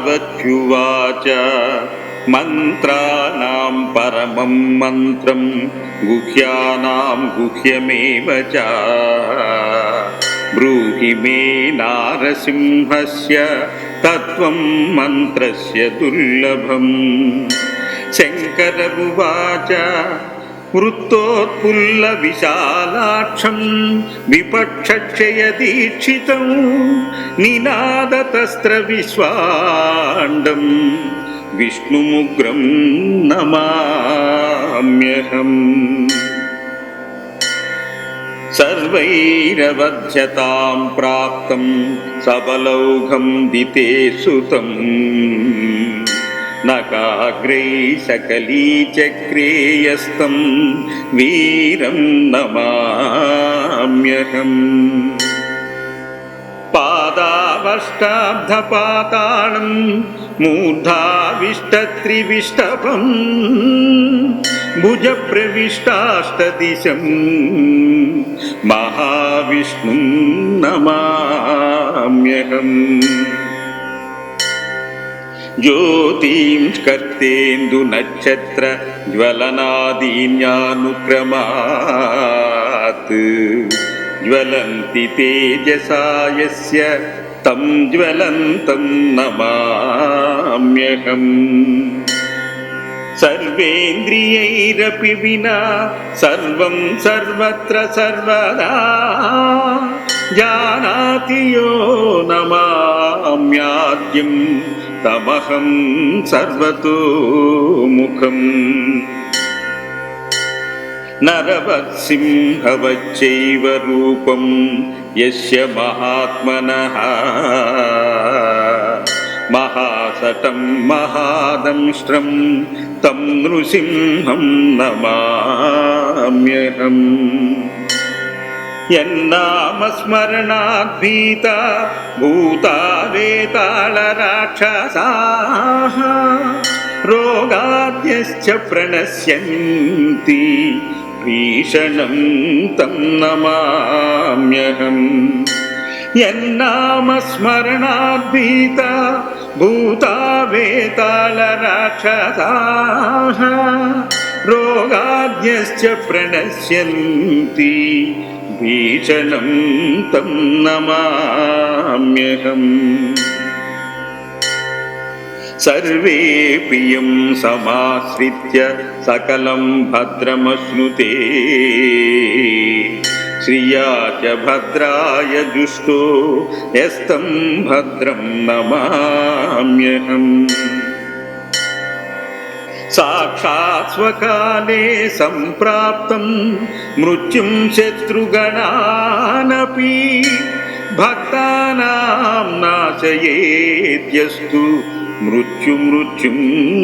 पार्वत्युवाच मन्त्राणां परमं मन्त्रं गुह्यानां गुह्यमेव च ब्रूहि मे नारसिंहस्य तत्त्वं मन्त्रस्य दुर्लभम् शङ्कर उवाच वृत्तोत्पुल्लविशालाक्षं विपक्षक्षयदीक्षितं निनादतस्त्रविश्वाण्डं विष्णुमुग्रं नमाम्यहम् सर्वैरवध्यतां प्राप्तं सबलौघं दिते सुतम् നകാഗ്രൈ ശകലീ ചക്രേയസ്തം വീരം നമാമ്യഹം. പാദാവഷ്ടാബ്ധപാതാളം മൂർധാവിഷ്ടത്രിവിഷ്ടപം ഭുജപ്രവിഷ്ടാഷ്ടദിശം മഹാവിഷ്ണു നമാമ്യഹം. ज्योतिं कर्तेन्दुनक्षत्र ज्वलनादीन्यानुक्रमात् ज्वलन्ति तेजसा यस्य तं ज्वलन्तं नमाम्यहम् सर्वेन्द्रियैरपि विना सर्वं सर्वत्र सर्वदा जानाति यो नमाम्याद्यं तमहं सर्वतो मुखम् नरवत्सिंहवच्चैव रूपं यस्य महात्मनः महासटं महादंष्ट्रं तं नृसिंहं नमाम्यहम् എന്നാമസ്മരണാദ്ഭീത ഭൂതാവേതാളരാക്ഷസാഹ രോഗാദ്യശ്ച പ്രണശ്യന്തി ഭീഷണം തം നമാമ്യഹം. എന്നാമസ്മരണാദ്ഭീത ഭൂതാവേതാളരാക്ഷസാഹ രോഗാദ്യശ്ച പ്രണശ്യന്തി भीषणं तं नमाम्यहम् सर्वेऽपि यं समाश्रित्य सकलं भद्रमश्नुते श्रिया च भद्राय जुष्टो यस्तं भद्रं नमाम्यहम् साक्षात् स्वकाले सम्प्राप्तं मृत्युं शत्रुगणानपि भक्तानां नाशयेद्यस्तु मृत्युमृत्युं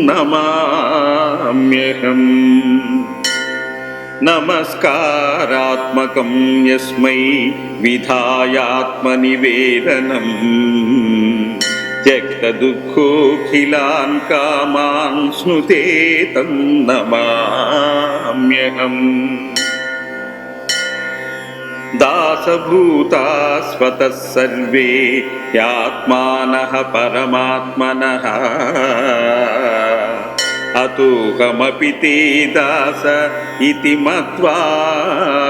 नमाम्यहम् नमस्कारात्मकं यस्मै विधायात्मनिवेदनम् त्यक्तदुःखोऽखिलान् कामान् स्नुते तं नमाम्यहम्। दासभूता स्वतः सर्वे ह्यात्मानः परमात्मनः। अतोऽहमपि ते दास इति मत्वा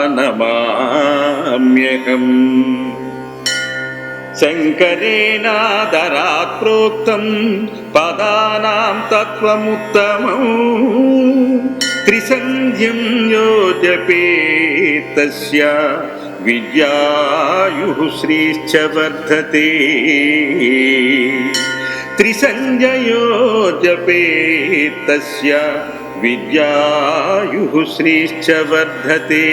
नमाम्यहम् శంకరేణాదరాత్ ప్రోక్తం పదానాం తత్వముత్తమం. త్రిసంధ్యం యోజపేతస్య విద్యాయుః శ్రీశ్చ వర్ధతే. త్రిసంధ్యయో జపేతస్య విద్యాయుః శ్రీశ్చ వర్ధతే.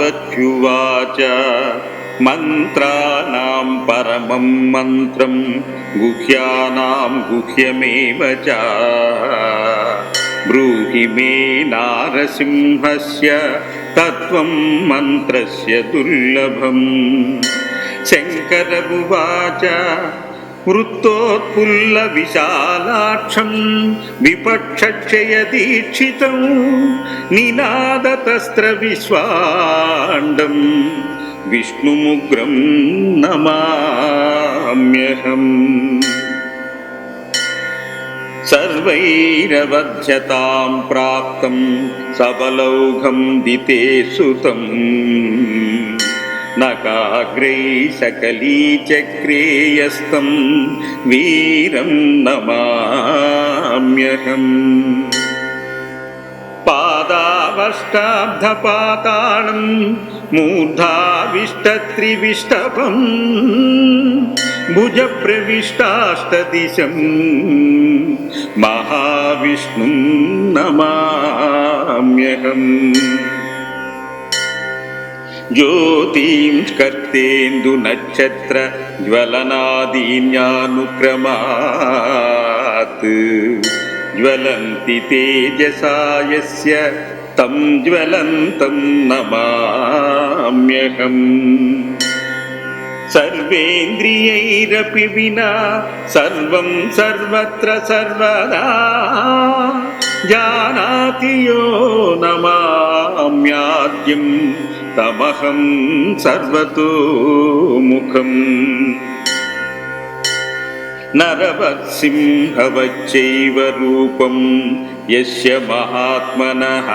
वर्धते पार्वत्युवाच मन्त्राणां परमं मन्त्रं गुह्यानां गुह्यमेव च ब्रूहि मे नारसिंहस्य तत्त्वं मन्त्रस्य दुर्लभम् शङ्कर उवाच वृत्तोत्पुल्लविशालाक्षं विपक्षक्षयदीक्षितं निनादतस्त्रविश्वाण्डं विष्णुमुग्रं नमाम्यहम् सर्वैरवध्यतां प्राप्तं सबलौघं दिते सुतम् നകാഗ്രൈ ശകലീചക്രേയസ്തം വീരം നമാമ്യഹം. പാദാവഷ്ടാബ്ധപാതാളം മൂർധാവിഷ്ടത്രിവിഷ്ടപം ഭുജപ്രവിഷ്ടാഷ്ടദിശം മഹാവിഷ്ണു നമാമ്യഹം. नमाम्यहम् ज्योतींस्कर्तेन्दुनक्षत्र ज्वलनादीन्यानुक्रमात् ज्वलन्ति तेजसा यस्य तं ज्वलन्तं नमाम्यहम् सर्वेन्द्रियैरपि विना सर्वं सर्वत्र सर्वदा जानाति यो नमाम्याद्यं తమహం సర్వతోముఖం నరవత్సింహవచ్చైవ రూపం యస్య మహాత్మనః.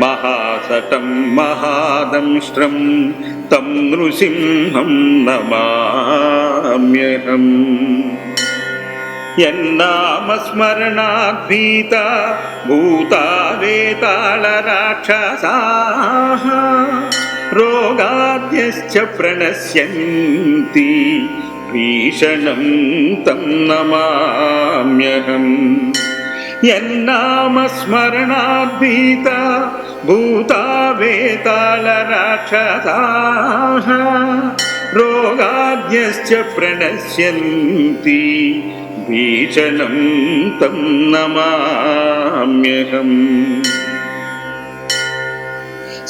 మహాసటం మహాదంష్ట్రం తం నృసింహం నమామ్యహం. എന്നാമസ്മരണാദ്ഭീത ഭൂതാവേതാളരാക്ഷസാഹ രോഗാദ്യശ്ച പ്രണശ്യന്തി ഭീഷണം തം നമാമ്യഹം. എന്നാമസ്മരണാദ്ഭീത ഭൂതാവേതാളരാക്ഷസാഹ രോഗാദ്യശ്ച പ്രണശ്യന്തി भीषणं तं नमाम्यहम्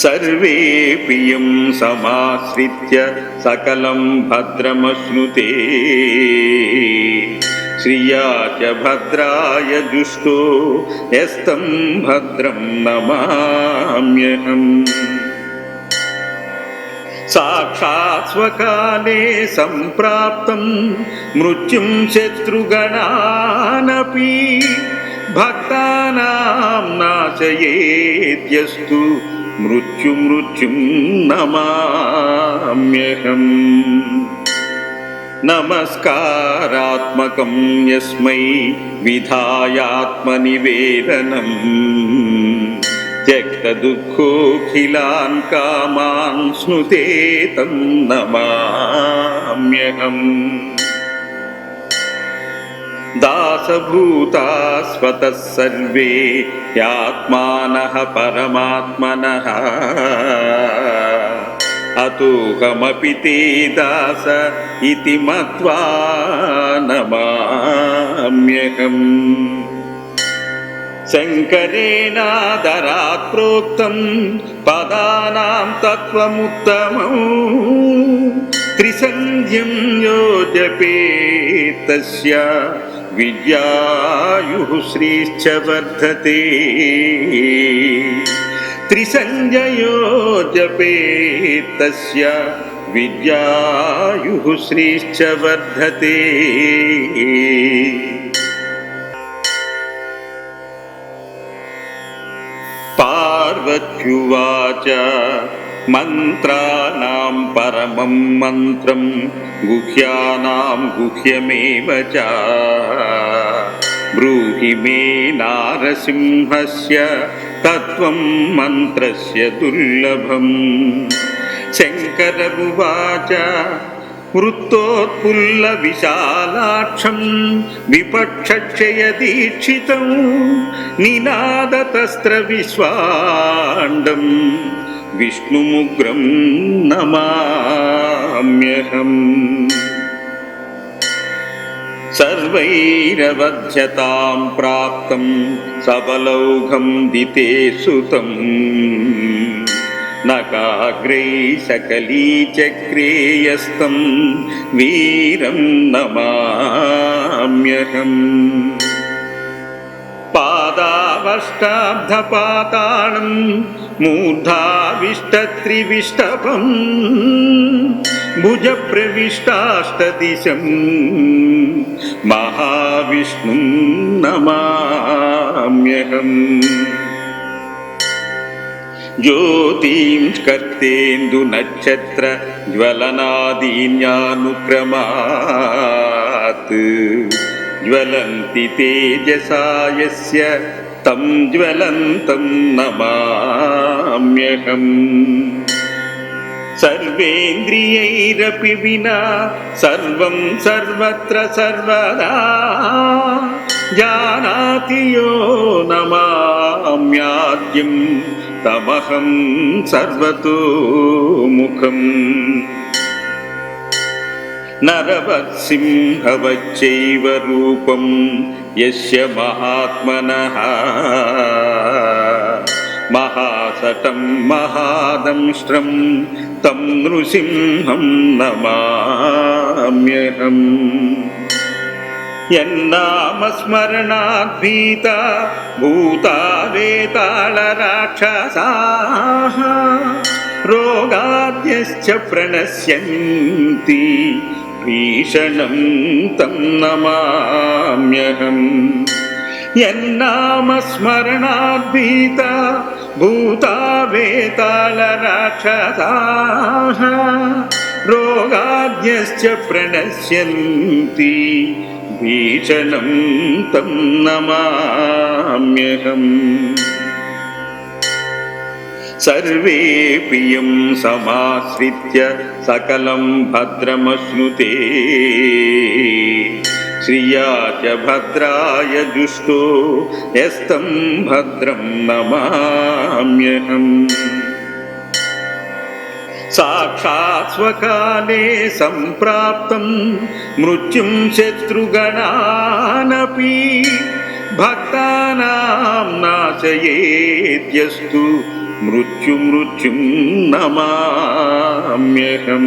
सर्वेऽपि यं समाश्रित्य सकलं भद्रमश्नुते श्रिया च भद्राय जुष्टो यस्तं भद्रं नमाम्यहम् साक्षात् स्वकाले सम्प्राप्तं मृत्युं शत्रुगणानपि भक्तानां नाशयेद्यस्तु मृत्युमृत्युं नमाम्यहम् नमस्कारात्मकं यस्मै विधायात्मनिवेदनम् त्यक्तदुःखोऽखिलान् कामान् स्नुते तं नमाम्यहम् दासभूता स्वतः सर्वे ह्यात्मानः परमात्मनः अतोऽहमपि ते दास इति मत्वा नमाम्यहम् शङ्करेणादरात् प्रोक्तं पदानां तत्त्वमुत्तमौ त्रिसन्ध्यं यो जपेत्तस्य विद्यायुः श्रीश्च वर्धते त्रिसञ्जयो जपेत्तस्य विद्यायुः श्रीश्च वर्धते पार्वत्युवाच मन्त्राणां परमं मन्त्रं गुह्यानां गुह्यमेव च ब्रूहि मे नारसिंहस्य तत्त्वं मन्त्रस्य दुर्लभम् వృత్తోత్పుల్ల విశాలాక్షం విపక్షక్షయ దీక్షితం నినాదతస్త్ర విశ్వాండం విష్ణుముగ్రం నమామ్యహం. సర్వైరవధ్యతాం ప్రాప్తం సబలౌఘం దితే సుతం. നകാഗ്രൈ ശകലീചക്രേയസ്ഥം വീരം നമാമ്യഹം. പാദാവഷ്ടാബ്ധപാതാളം മൂർധാവിഷ്ടത്രിവിഷ്ടപം ഭുജപ്രവിഷ്ടാഷ്ടദിശം മഹാവിഷ്ണു നമാമ്യഹം. ज्योतिं कर्तेन्दुनक्षत्र ज्वलनादीन्यानुक्रमात् ज्वलन्ति तेजसा यस्य तं ज्वलन्तं नमाम्यहम् सर्वेन्द्रियैरपि विना सर्वं सर्वत्र सर्वदा जानाति यो नमाम्याद्यम् తమహం సర్వతోముఖం నరవసింహవచ్చైవ రూపం యస్య మహాత్మనః. మహాసటం మహాదంష్ట్రం తం నృసింహం నమామ్యహం. എന്നാമസ്മരണാദ്വീത ഭൂതാവേതാളരാക്ഷസാഹ രോഗാദ്യശ്ച പ്രണശ്യന്തി ഭീഷണം തം നമാമ്യഹം. എന്നാമസ്മരണാദ്വീത ഭൂതാവേതാളരാക്ഷസാഹ രോഗാദ്യശ്ച പ്രണശ്യന്തി భీషణం తం నమామ్యహం సర్వేపి యం సమాశ్రిత్య సకలం భద్రమశ్నుతే శ్రియా చ భద్రాయ దుష్టో యస్తం భద్రం నమామ్యహం సాక్షాత్ స్వకాలే సంప్రాప్తం మృత్యుం శత్రుగణానపి భక్తానాం నాశయేద్యస్తు మృత్యుమృత్యుం నమామ్యహం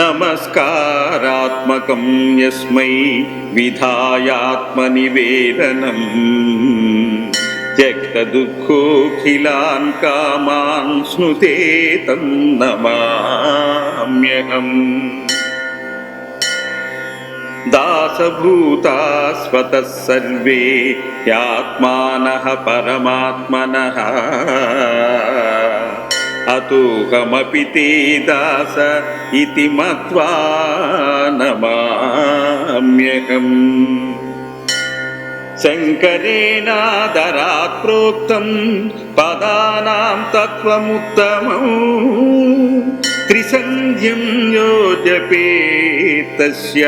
నమస్కారాత్మకం యస్మై విధాయాత్మనివేదనం त्यक्तदुःखोऽखिलान् कामान् स्नुते तं नमाम्यहम् दासभूता स्वतः सर्वे ह्यात्मानः परमात्मनः अतोऽहमपि ते दास इति मत्वा नमाम्यहम् शङ्करेणादरात् प्रोक्तं पदानां तत्त्वमुत्तमम् त्रिसन्ध्यं यो जपेत्तस्य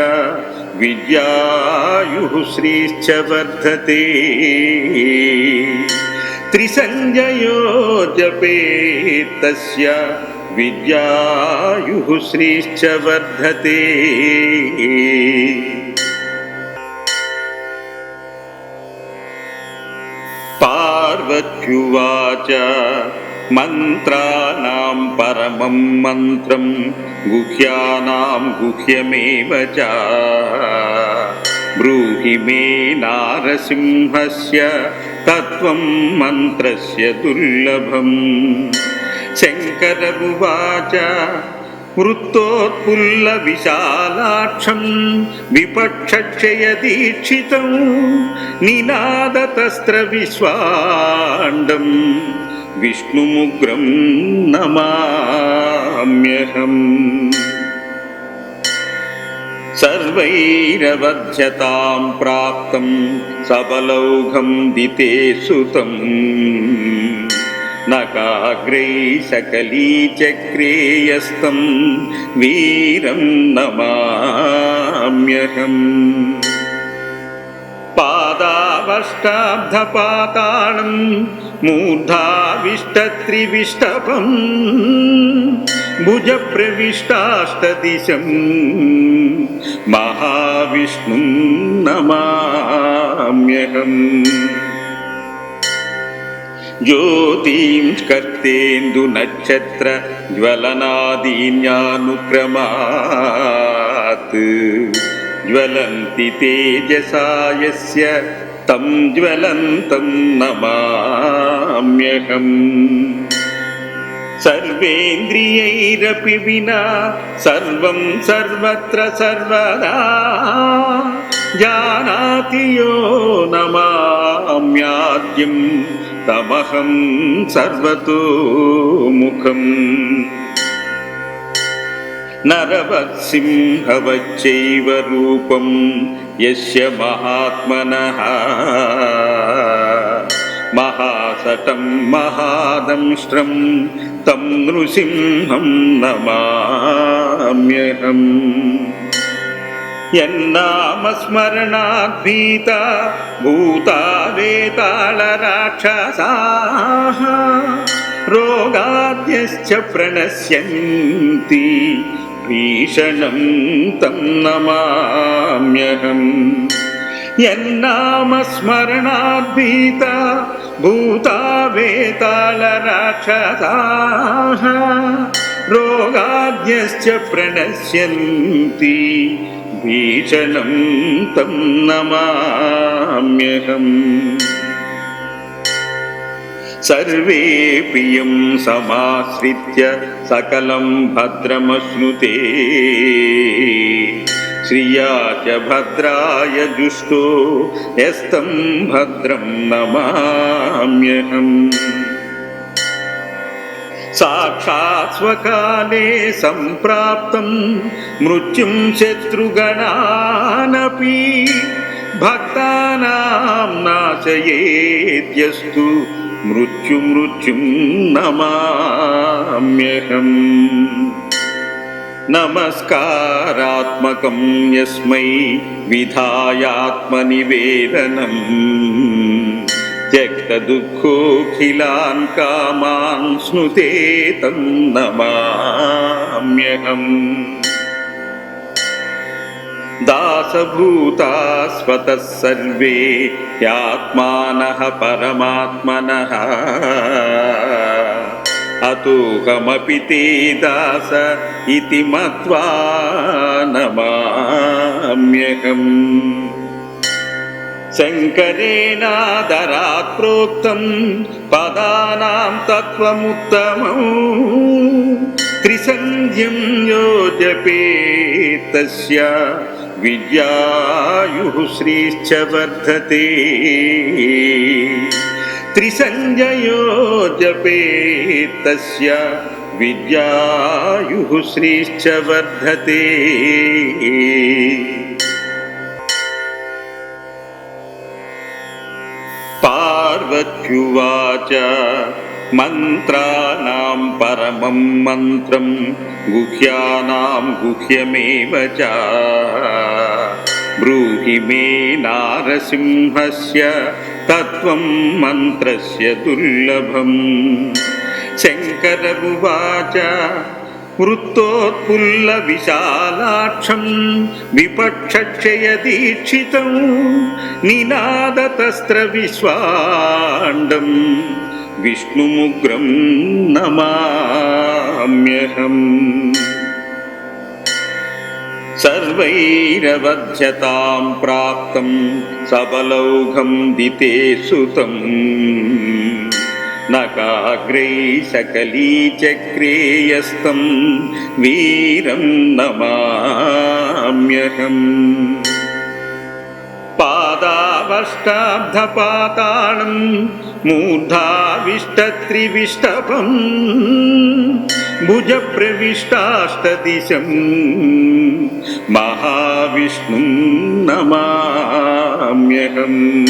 विद्यायुः श्रीश्च वर्धते त्रिसञ्जयो जपेत्तस्य विद्यायुः श्रीश्च वर्धते पार्वत्युवाच मन्त्राणां परमं मन्त्रं गुह्यानां गुह्यमेव च ब्रूहि मे नारसिंहस्य तत्त्वं मन्त्रस्य दुर्लभम् వృత్తోత్పుల్ల విశాలాక్షం విపక్షయ దీక్షితం నినాదతస్త్ర విశ్వాండం విష్ణుముగ్రం నమామ్యహం. సర్వైరవధ్యతాం ప్రాప్తం సబలౌఘం దితే సుతం. നകാഗ്രൈ ശകലീചക്രേയസ്തം വീരം നമാമ്യഹം. പാദാവഷ്ടാബ്ധപാതാളം മൂർധാവിഷ്ടത്രിവിഷ്ടപം ഭുജപ്രവിഷ്ടാഷ്ടദിശം മഹാവിഷ്ണു നമാമ്യഹം. ज्योतिं स्कर्तेन्दुनक्षत्र ज्वलनादीन्यानुक्रमात् ज्वलन्ति तेजसा यस्य तं ज्वलन्तं नमाम्यहम् सर्वेन्द्रियैरपि विना सर्वं सर्वत्र सर्वदा जानाति यो नमाम्याद्यम् తమహం సర్వతోముఖం నరవత్సింహవచ్చైవ రూపం యస్య మహాత్మనః. మహాసటం మహాదంష్ట్రం తం నృసింహం నమామ్యహం. എന്നാമസ്മരണാദ്വീത ഭൂതാവേതാളരാക്ഷസാഹ രോഗാദ്യശ്ച പ്രണശ്യന്തി ഭീഷണം തം നമാമ്യഹം. എന്നാമസ്മരണാദ്വീത ഭൂതാവേതാളരാക്ഷസാഹ രോഗാദ്യശ്ച പ്രണശ്യന്തി భీషణం తం నమామ్యహం సర్వేపి యం సమాశ్రిత్య సకలం భద్రమశ్నుతే శ్రియా చ భద్రాయ జుష్టో యస్తం భద్రం నమామ్యహం సాక్షాత్స్వకాలే సంప్రాప్తం మృత్యుం శత్రుగణానపి భక్తానాం నాశయేద్యస్తు మృత్యుమృత్యుం నమామ్యహం. నమస్కారాత్మకం యస్మై విధాయాత్మనివేదనం. त्यक्तदुःखोऽखिलान् कामान् स्नुते तं नमाम्यहम् दासभूता स्वतः सर्वे ह्यात्मानः परमात्मनः अतोऽहमपि ते दास इति मत्वा नमाम्यहम् शङ्करेणादरात् प्रोक्तं पदानां तत्त्वमुत्तमम् त्रिसन्ध्यं यो जपेत् तस्य विद्यायुः श्रीश्च वर्धते त्रिसञ्जयो जपेत् तस्य विद्यायुः श्रीश्च वर्धते पार्वत्युवाच मन्त्राणां परमं मन्त्रं गुह्यानां गुह्यमेव च ब्रूहि मे नारसिंहस्य तत्त्वं मन्त्रस्य दुर्लभम् शङ्कर उवाच वृत्तोत्पुल्लविशालाक्षं विपक्षक्षयदीक्षितं निनादतस्त्रविश्वाण्डं विष्णुमुग्रं नमाम्यहम् सर्वैरवध्यतां प्राप्तं सबलौघं दिते सुतम् നകാഗ്രൈ ശകലീ ചക്രേയസ്തം വീരം നമാമ്യഹം. പാദാവഷ്ടാബ്ധപാതാളം മൂർധാവിഷ്ടത്രിവിഷ്ടപം ഭുജപ്രവിഷ്ടാഷ്ടദിശം മഹാവിഷ്ണും നമാമ്യഹം.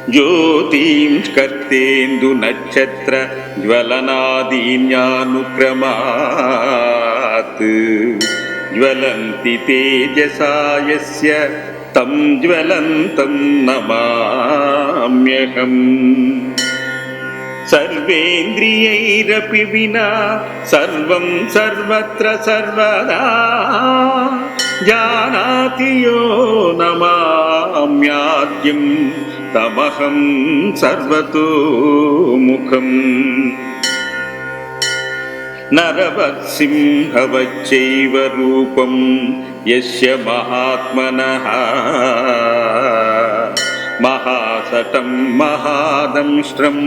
महाविष्णुं नमाम्यहम् ज्योतिंस्कर्तेन्दुनक्षत्र ज्वलनादीन्यानुक्रमात् ज्वलन्ति तेजसा यस्य तं ज्वलन्तं नमाम्यहम् सर्वेन्द्रियैरपि विना सर्वं सर्वत्र सर्वदा जानाति यो नमाम्याद्यं తమహం సర్వతోముఖం నరవత్సింహవచ్చైవ రూపం యస్య మహాత్మనః. మహాసటం మహాదంష్ట్రం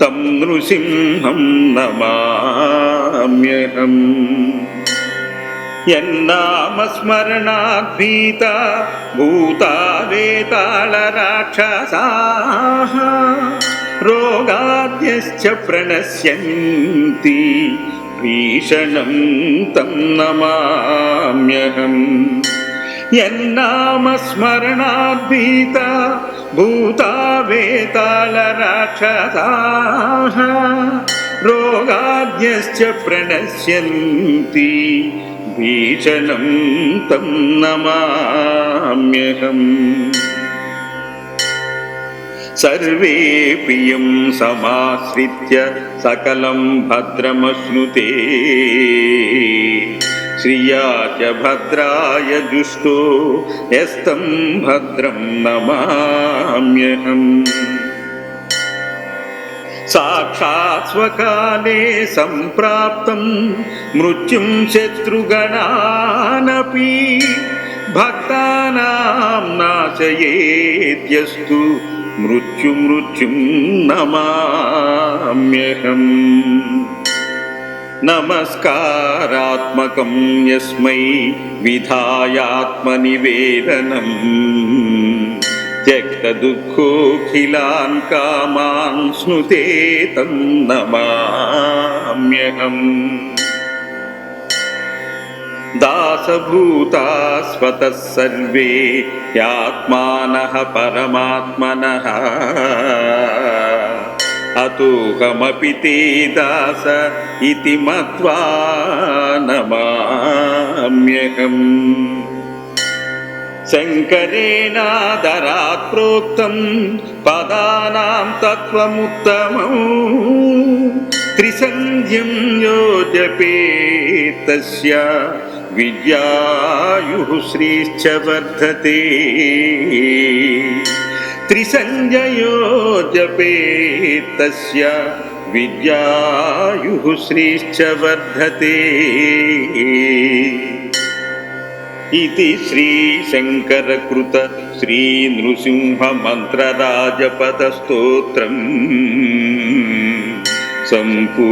తం నృసింహం నమామ్యహం. എന്നാമസ്മരണാദ്ഭീത ഭൂതാവേതാളരാക്ഷസാഹ രോഗാദ്യശ്ച പ്രണശ്യന്തി ഭീഷണം തം നമാമ്യഹം. എന്നാമസ്മരണാദ്ഭീത ഭൂതാവേതാളരാക്ഷസാഹ രോഗാദ്യശ്ച പ്രണശ്യന്തി భీషణం తం నమామ్యహం సర్వేపి యం సమాశ్రిత్య సకలం భద్రమశ్నుతే శ్రియా చ భద్రాయ జుష్టో యస్తం భద్రం నమామ్యహం సాక్షాత్ స్వకాలే సంప్రాప్తం మృత్యుం శత్రుగణానపి భక్తానాం నాశయేద్యస్తు. మృత్యు మృత్యుం నమామ్యహం. నమస్కారాత్మకం యస్మై విధాయాత్మనివేదనం. त्यक्तदुःखोऽखिलान् कामान् स्नुते तं नमाम्यहम् दासभूता स्वतः सर्वे ह्यात्मानः परमात्मनः अतोऽहमपि ते दास इति मत्वा नमाम्यहम् శంకరేణాదరాత్ ప్రోక్తం పదానాం తత్వముత్తమం. త్రిసంధ్యం యోజపేతస్య విద్యాయు శ్రీశ్చ వర్ధతే. త్రిసంధ్యయో జపేతస్య విద్యాయు శ్రీశ్చ వర్ధతే. वर्धते इति श्रीशङ्करकृत श्रीनृसिंहमन्त्रराजपदस्तोत्रम् सम्पूर्णम्